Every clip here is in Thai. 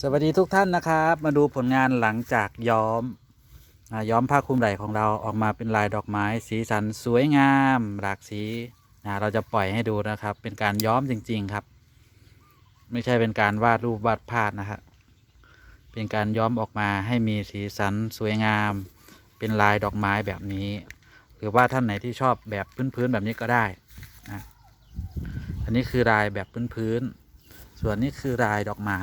สวัสดีทุกท่านนะครับ มาดูผลงานหลังจากย้อมย้อมผ้าคลุมไหล่ของเราออกมาเป็นลายดอกไม้ สีสันสวยงามหลากสีนะเราจะปล่อยให้ดูนะครับ เป็นการย้อมจริง ๆครับ ไม่ใช่เป็นการวาดรูปวาดภาพนะครับเป็นการย้อมออกมาให้มีสีสันสวยงาม เป็นลายดอกไม้แบบนี้ หรือว่าท่านไหนที่ชอบแบบพื้นๆแบบนี้ก็ได้นะอันนี้คือลายแบบพื้นๆส่วนนี้คือลายดอกไม้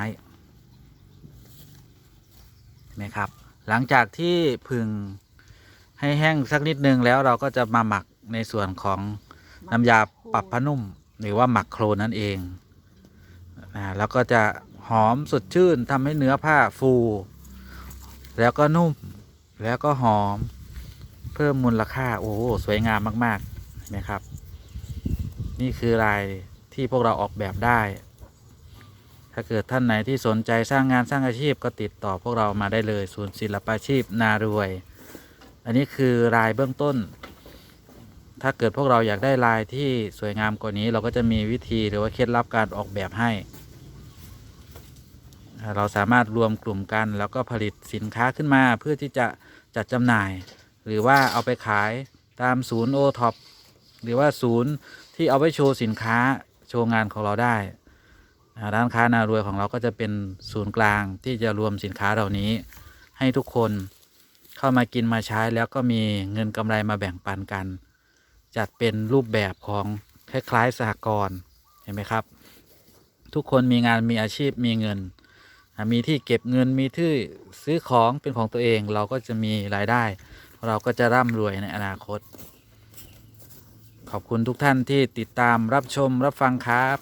นะครับ หลังจากที่ผึ่งให้แห้งสักนิดนึงแล้วเราก็จะมาหมักในส่วนของน้ำยาปรับผ้านุ่ม หรือว่าหมักโครนนั่นเองนะแล้วก็จะหอมสดชื่นทำให้เนื้อผ้าฟู แล้วก็นุ่มแล้วก็หอมเพิ่มมูลค่าโอ้สวยงามมากๆนไหมครับ นี่คือลายที่พวกเราออกแบบได้ ถ้าเกิดท่านไหนที่สนใจสร้างงานสร้างอาชีพก็ติดต่อพวกเรามาได้เลยศูนย์ศิลปาชีพนารวย อันนี้คือลายเบื้องต้น ถ้าเกิดพวกเราอยากได้ลายที่สวยงามกว่านี้ เราก็จะมีวิธีหรือว่าเคล็ดลับการออกแบบให้ เราสามารถรวมกลุ่มกัน แล้วก็ผลิตสินค้าขึ้นมาเพื่อที่จะจัดจำหน่าย หรือว่าเอาไปขายตามศูนย์โอท็อปหรือว่าศูนย์ที่เอาไว้โชว์สินค้าโชว์งานของเราได้ ร้านค้านารวยของเราก็จะเป็นศูนย์กลางที่จะรวมสินค้าเหล่านี้ ให้ทุกคนเข้ามากินมาใช้แล้วก็มีเงินกำไรมาแบ่งปันกัน จัดเป็นรูปแบบของคล้ายๆสหกรณ์เห็นไหมครับ ทุกคนมีงานมีอาชีพมีเงิน มีที่เก็บเงินมีที่ซื้อของเป็นของตัวเอง เราก็จะมีรายได้ เราก็จะร่ำรวยในอนาคต ขอบคุณทุกท่านที่ติดตามรับชมรับฟังครับ